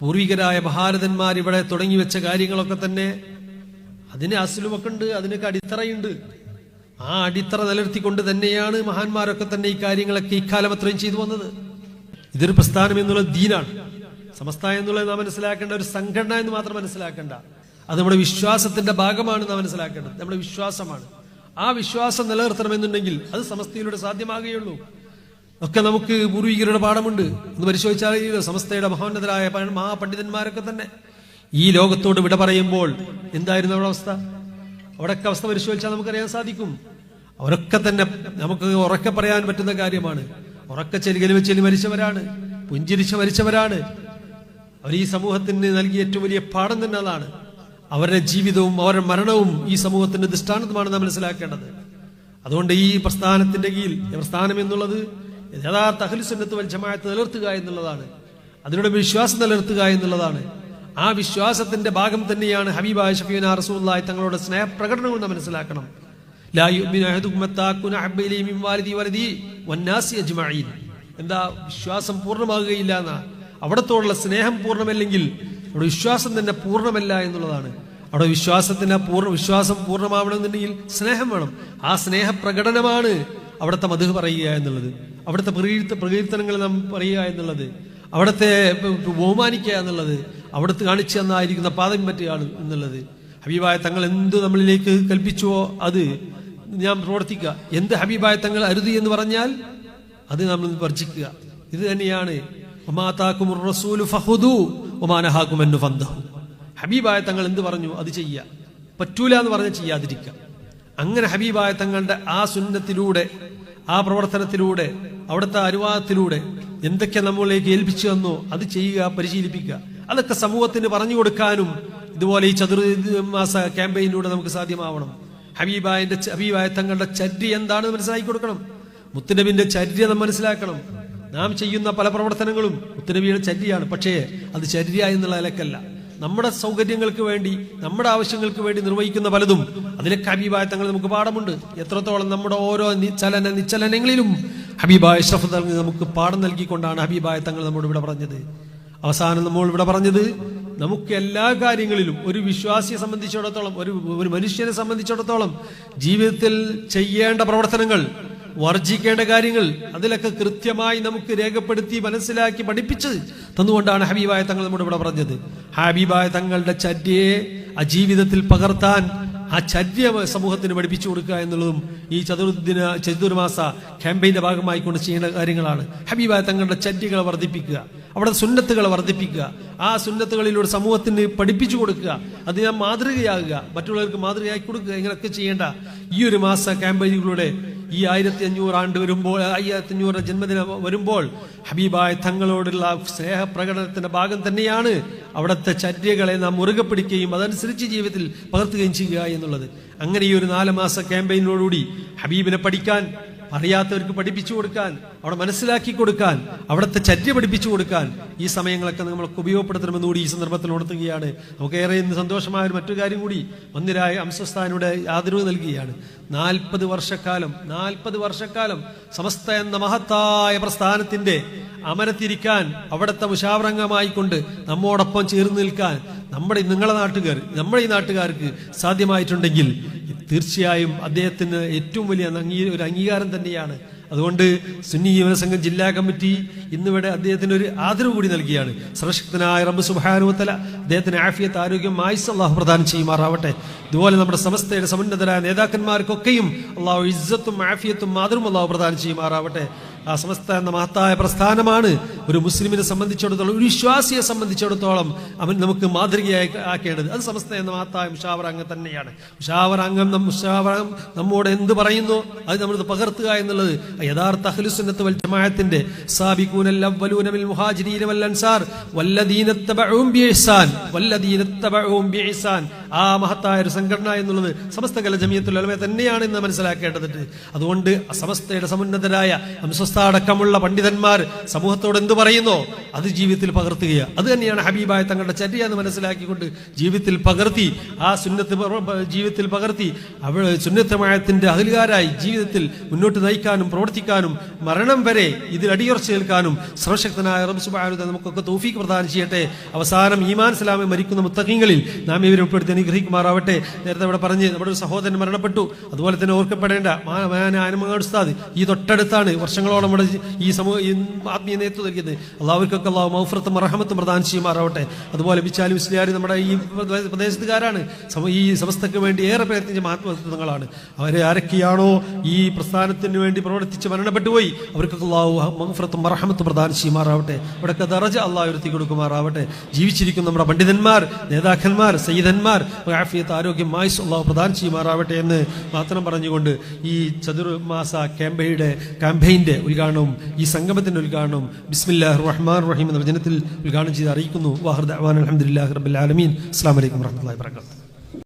പൂർവികരായ ഭാരതന്മാർ ഇവിടെ തുടങ്ങി വെച്ച കാര്യങ്ങളൊക്കെ തന്നെ അതിന് അസുലുമൊക്കെ ഉണ്ട് അതിനൊക്കെ അടിത്തറയുണ്ട്. ആ അടിത്തറ നിലർത്തിക്കൊണ്ട് തന്നെയാണ് മഹാന്മാരൊക്കെ തന്നെ ഈ കാര്യങ്ങളൊക്കെ ഇക്കാലം അത്രയും ചെയ്തു വന്നത്. ഇതൊരു പ്രസ്ഥാനം എന്നുള്ളത് ദീനാണ്. സമസ്ത എന്നുള്ളത് നാം മനസ്സിലാക്കേണ്ട ഒരു സംഘടന എന്ന് മാത്രം മനസ്സിലാക്കേണ്ട. അത് നമ്മുടെ വിശ്വാസത്തിന്റെ ഭാഗമാണ് നാം മനസ്സിലാക്കേണ്ടത്. നമ്മുടെ വിശ്വാസമാണ്. ആ വിശ്വാസം നിലനിർത്തണമെന്നുണ്ടെങ്കിൽ അത് സമസ്തയിലൂടെ സാധ്യമാകുകയുള്ളൂ. ഒക്കെ നമുക്ക് പൂർവികരുടെ പാഠമുണ്ട്. എന്ന് പരിശോധിച്ചാൽ സമസ്തയുടെ മഹോന്നതരായ മഹാപണ്ഡിതന്മാരൊക്കെ തന്നെ ഈ ലോകത്തോട് വിട പറയുമ്പോൾ എന്തായിരുന്നു അവരുടെ അവസ്ഥ? അവിടെയൊക്കെ അവസ്ഥ പരിശോധിച്ചാൽ നമുക്കറിയാൻ സാധിക്കും. അവരൊക്കെ തന്നെ നമുക്ക് ഉറക്കെ പറയാൻ പറ്റുന്ന കാര്യമാണ്. ഉറക്കെ ചെലുകലി വെച്ചെലി മരിച്ചവരാണ്. പുഞ്ചിരിച്ച് മരിച്ചവരാണ്. അവർ ഈ സമൂഹത്തിന് നൽകിയ ഏറ്റവും വലിയ പാഠം തന്നെ അതാണ്. അവരുടെ ജീവിതവും അവരുടെ മരണവും ഈ സമൂഹത്തിന്റെ ദൃഷ്ടാന്തമാണ് നാം മനസ്സിലാക്കേണ്ടത്. അതുകൊണ്ട് ഈ പ്രസ്ഥാനത്തിന്റെ കീഴിൽ പ്രസ്ഥാനം എന്നുള്ളത് യഥാർത്ഥ അഖിൽസുന്നത്ത് വൽ ജമാഅത്ത് നിലനിർത്തുക എന്നുള്ളതാണ്. അതിലൂടെ വിശ്വാസം നിലനിർത്തുക എന്നുള്ളതാണ്. ആ വിശ്വാസത്തിന്റെ ഭാഗം തന്നെയാണ് ഹബീബായ ഷഫീന റസൂല്ലായി തങ്ങളുടെ സ്നേഹപ്രകടനം എന്ന് മനസ്സിലാക്കണം. എന്താ വിശ്വാസം പൂർണമാകുകയില്ല എന്നാ? അവിടത്തോടുള്ള സ്നേഹം പൂർണമല്ലെങ്കിൽ അവിടെ വിശ്വാസം തന്നെ പൂർണമല്ല എന്നുള്ളതാണ്. അവിടെ വിശ്വാസത്തിന് പൂർണ വിശ്വാസം പൂർണമാവണമെന്നുണ്ടെങ്കിൽ സ്നേഹം വേണം. ആ സ്നേഹപ്രകടനമാണ് അവിടുത്തെ മധു പറയുക എന്നുള്ളത്. അവിടുത്തെ പ്രകീർത്ത പ്രകീർത്തനങ്ങൾ നാം പറയുക എന്നുള്ളത് അവിടുത്തെ ബഹുമാനിക്കുക എന്നുള്ളത് അവിടുത്തെ കാണിച്ചു തന്നായിരിക്കുന്ന പാദം പറ്റുകയാണ് എന്നുള്ളത്. ഹബീബായ തങ്ങൾ എന്ത് നമ്മളിലേക്ക് കൽപ്പിച്ചുവോ അത് ഞാൻ പ്രവർത്തിക്കുക. എന്ത് ഹബീബായ തങ്ങൾ അരുത് എന്ന് പറഞ്ഞാൽ അത് നമ്മൾ വർജിക്കുക. ഇത് തന്നെയാണ്. ഹബീബായ തങ്ങൾ എന്ത് പറഞ്ഞു? അത് ചെയ്യുക പറ്റൂല എന്ന് പറഞ്ഞാൽ ചെയ്യാതിരിക്കുക. അങ്ങനെ ഹബീബായ തങ്ങളുടെ ആ സുന്നത്തിലൂടെ ആ പ്രവർത്തനത്തിലൂടെ അവിടുത്തെ അനുവാദത്തിലൂടെ എന്തൊക്കെ നമ്മളിലേക്ക് ഏൽപ്പിച്ചു തന്നോ അത് ചെയ്യുക പരിശീലിപ്പിക്കുക. അതൊക്കെ സമൂഹത്തിന് പറഞ്ഞു കൊടുക്കാനും ഇതുപോലെ ഈ ചതുർമാസ ക്യാമ്പയിനിലൂടെ നമുക്ക് സാധ്യമാവണം. ഹബീബായന്റെ ഹബീബായ തങ്ങളുടെ ചര്യ എന്താണെന്ന് മനസ്സിലാക്കി കൊടുക്കണം. മുത്തുനബിന്റെ ചര്യ നാം മനസ്സിലാക്കണം. നാം ചെയ്യുന്ന പല പ്രവർത്തനങ്ങളും മുത്തുനബിയുടെ ചര്യയാണ് പക്ഷേ അത് ചര്യ എന്നുള്ള നിലക്കല്ല. നമ്മുടെ സൗകര്യങ്ങൾക്ക് വേണ്ടി നമ്മുടെ ആവശ്യങ്ങൾക്ക് വേണ്ടി നിർവഹിക്കുന്ന പലതും. അതിലൊക്കെ ഹബീബായ തങ്ങൾ നമുക്ക് പാഠമുണ്ട്. എത്രത്തോളം നമ്മുടെ ഓരോ ചലന നിശ്ചലനങ്ങളിലും ഹബീബായ ഷഫ് നൽകി നമുക്ക് പാഠം നൽകിക്കൊണ്ടാണ് ഹബീബായ തങ്ങൾ നമ്മോട് ഇവിടെ പറഞ്ഞത്. അവസാനം നമ്മൾ ഇവിടെ പറഞ്ഞത് നമുക്ക് എല്ലാ കാര്യങ്ങളിലും ഒരു വിശ്വാസിയെ സംബന്ധിച്ചിടത്തോളം ഒരു ഒരു മനുഷ്യനെ സംബന്ധിച്ചിടത്തോളം ജീവിതത്തിൽ ചെയ്യേണ്ട പ്രവർത്തനങ്ങൾ വർജിക്കേണ്ട കാര്യങ്ങൾ അതിലൊക്കെ കൃത്യമായി നമുക്ക് രേഖപ്പെടുത്തി മനസ്സിലാക്കി പഠിപ്പിച്ചത് തന്നുകൊണ്ടാണ് ഹബീബായ തങ്ങൾ നമ്മുടെ ഇവിടെ പറഞ്ഞത്. ഹബീബായ തങ്ങളുടെ ചര്യയെ ആ ജീവിതത്തിൽ പകർത്താൻ ആ ചര്യ സമൂഹത്തിന് പഠിപ്പിച്ചു കൊടുക്കുക എന്നുള്ളതും ഈ ചതുർദിന ചതുർമാസ ക്യാമ്പയിന്റെ ഭാഗമായി കൊണ്ട് ചെയ്യേണ്ട കാര്യങ്ങളാണ്. ഹബീബായ തങ്ങളുടെ ചര്യകളെ വർദ്ധിപ്പിക്കുക അവിടെ സുന്നത്തുകളെ വർദ്ധിപ്പിക്കുക ആ സുന്നത്തുകളിലൂടെ സമൂഹത്തിന് പഠിപ്പിച്ചു കൊടുക്കുക അത് ഞാൻ മാതൃകയാകുക മറ്റുള്ളവർക്ക് മാതൃകയാക്കി കൊടുക്കുക ഇങ്ങനെയൊക്കെ ചെയ്യേണ്ട ഈ ഒരു മാസ ക്യാമ്പയിനിലൂടെ ഈ ആയിരത്തി അഞ്ഞൂറ് ആണ്ട് വരുമ്പോൾ ആയിരത്തി അഞ്ഞൂറ് ജന്മദിനം വരുമ്പോൾ ഹബീബായ തങ്ങളോടുള്ള സ്നേഹപ്രകടനത്തിന്റെ ഭാഗം തന്നെയാണ് അവിടുത്തെ ചര്യകളെ നാം മുറുകെ പിടിക്കുകയും അതനുസരിച്ച് ജീവിതത്തിൽ പകർത്തുകയും ചെയ്യുക എന്നുള്ളത്. അങ്ങനെ ഈ ഒരു നാല് മാസ ക്യാമ്പയിനോടുകൂടി ഹബീബിനെ പഠിക്കാൻ അറിയാത്തവർക്ക് പഠിപ്പിച്ചു കൊടുക്കാൻ അവിടെ മനസ്സിലാക്കി കൊടുക്കാൻ അവിടുത്തെ ചര്യ പഠിപ്പിച്ചു കൊടുക്കാൻ ഈ സമയങ്ങളൊക്കെ നമ്മൾക്ക് ഉപയോഗപ്പെടുത്തണമെന്ന് കൂടി ഈ സന്ദർഭത്തിൽ ഉണർത്തുകയാണ് നമുക്കേറെ ഇന്ന് സന്തോഷമായ ഒരു മറ്റു കാര്യം കൂടി മന്ദിരായ അംശസ്ഥാനയുടെ ആദരവ് നൽകുകയാണ്. നാൽപ്പത് വർഷക്കാലം നാൽപ്പത് വർഷക്കാലം സമസ്ത എന്ന മഹത്തായ പ്രസ്ഥാനത്തിന്റെ അമരത്തിരിക്കാൻ അവിടുത്തെ മുഷാവറംഗമായിക്കൊണ്ട് നമ്മോടൊപ്പം ചേർന്ന് നിൽക്കാൻ നമ്മുടെ നിങ്ങളെ നാട്ടുകാർ നമ്മുടെ ഈ നാട്ടുകാർക്ക് സാധ്യമായിട്ടുണ്ടെങ്കിൽ തീർച്ചയായും അദ്ദേഹത്തിന് ഏറ്റവും വലിയ ഒരു അംഗീകാരം തന്നെയാണ്. അതുകൊണ്ട് സുന്നി യുവസംഘം ജില്ലാ കമ്മിറ്റി ഇന്നിവിടെ അദ്ദേഹത്തിന് ഒരു ആദരവ് കൂടി നൽകിയാണ്. സർവശക്തനായ റബ്ബ് സുബാനുവത്തല അദ്ദേഹത്തിന് ആഫിയത്ത് ആരോഗ്യം ആയുസ് അള്ളാഹു പ്രദാനം ചെയ്യുമാറാവട്ടെ. ഇതുപോലെ നമ്മുടെ സമസ്തയുടെ സമുന്നതരായ നേതാക്കന്മാർക്കൊക്കെയും അള്ളാഹു ഇജ്ജത്തും ആഫിയത്തും മാതൃം അള്ളാഹു പ്രദാനം ചെയ്യുമാറാവട്ടെ. ആ സമസ്ത എന്ന മഹത്തായ പ്രസ്ഥാനമാണ് ഒരു മുസ്ലിമിനെ സംബന്ധിച്ചിടത്തോളം ഒരു വിശ്വാസിയെ സംബന്ധിച്ചിടത്തോളം അവൻ നമുക്ക് മാതൃകയായി ആക്കേണ്ടത്. അത് സമസ്ത എന്ന മഹത്തായ മുഷാവറാംഗം തന്നെയാണ്. മുഷാവറാംഗം മുഷാവറാം നമ്മോട് എന്ത് പറയുന്നു അത് നമ്മൾ പകർത്തുക എന്നുള്ളത് യഥാർത്ഥ അഹ്ലുസുന്നത്ത് വൽ ജമാഅത്തിന്റെ സാബിഖൂനൽ അവ്വലൂന മിൽ മുഹാജിരീന വൽ അൻസാർ വല്ലദീന തബഊം ബിഇഹ്സാൻ വല്ലദീന തബഊം ബിഇഹ്സാൻ. ആ മഹത്തായ ഒരു സംഘടന എന്നുള്ളത് സമസ്ത കല ജമിയത്തുൽ ഉലമ തന്നെയാണ് ഇന്ന് മനസ്സിലാക്കേണ്ടതുണ്ട് അതുകൊണ്ട് സമസ്തയുടെ സമുന്നതരായ അംസ്വസ്ഥ അടക്കമുള്ള പണ്ഡിതന്മാർ സമൂഹത്തോട് എന്ത് പറയുന്നോ അത് ജീവിതത്തിൽ പകർത്തുക അത് തന്നെയാണ് ഹബീബായ തങ്ങളുടെ ചര്യ എന്ന് മനസ്സിലാക്കിക്കൊണ്ട് ജീവിതത്തിൽ പകർത്തി ആ സുന്നത്ത് ജീവിതത്തിൽ പകർത്തി അവൾ സുന്നത്തമായത്തിന്റെ അഹലുകാരായി ജീവിതത്തിൽ മുന്നോട്ട് നയിക്കാനും പ്രവർത്തിക്കാനും മരണം വരെ ഇതിൽ അടിയുറച്ച് നിൽക്കാനും സർവശക്തനായ തആല നമുക്കൊക്കെ തൗഫീഖ് പ്രദാനം ചെയ്യട്ടെ. അവസാനം ഈമാൻ സലാമെ മരിക്കുന്ന മുത്തഖീങ്ങളിൽ നാം ഇവരെ ഉൾപ്പെടുത്തി അനുഗ്രഹിക്കുമാറാവട്ടെ. നേരത്തെ ഇവിടെ പറഞ്ഞ് നമ്മുടെ ഒരു സഹോദരൻ മരണപ്പെട്ടു. അതുപോലെ തന്നെ ഓർക്കപ്പെടേണ്ട ആനമങ്ങാട് ഉസ്താദ് ഈ തൊട്ടടുത്താണ് വർഷങ്ങളോളം നമ്മുടെ ഈ സമൂഹ ആത്മീയ നേതൃത്വം നൽകിയത്. അള്ളാഹുവർക്കൊക്കെ അള്ളാഹു മൗഫ്രത്തും റഹമത്തും പ്രദാനം ചെയ്യുമാറാവട്ടെ. അതുപോലെ ബിച്ചാലി മുസ്ലിയാർ നമ്മുടെ ഈ പ്രദേ- പ്രദേശത്തുകാരാണ്. ഈ സമസ്തക്ക് വേണ്ടി ഏറെ പ്രയത്നിച്ച മഹാത്മത്വങ്ങളാണ് അവരെ ആരൊക്കെയാണോ ഈ പ്രസ്ഥാനത്തിന് വേണ്ടി പ്രവർത്തിച്ച് മരണപ്പെട്ടു പോയി അവർക്ക് അള്ളാഹു മഹഫറത്തും മറഹമത്തും പ്രദാനം ചെയ്യുമാറാവട്ടെ. ഇവിടെയൊക്കെ ദറജ അള്ളാഹു ഉയർത്തി കൊടുക്കുമാറാവട്ടെ. ജീവിച്ചിരിക്കുന്ന നമ്മുടെ പണ്ഡിതന്മാർ നേതാക്കന്മാർ സയ്യിദന്മാർ ആഫിയത്ത് ആരോഗ്യം മായുസ് അള്ളാഹു പ്രദാനം ചെയ്യുമാറാവട്ടെ എന്ന് മാത്രം പറഞ്ഞുകൊണ്ട് ഈ ചതുർമാസ ക്യാമ്പയുടെ ക്യാമ്പയിന്റെ ഉദ്ഘാടനവും ഈ സംഗമത്തിന്റെ ഉദ്ഘാടനവും ബിസ്മില്ലാഹ് റഹ്മാൻ റഹീം എന്ന വചനത്തിൽ ഉദ്ഘാടനം ചെയ്ത് അറിയിക്കുന്നു. വാഹർ അലഹമുല്ലാ റബ്ബിൽ ആലമീൻ. അസ്സാം വലൈക്കും വർഹമുല്ലാ വാബറകാതുഹു.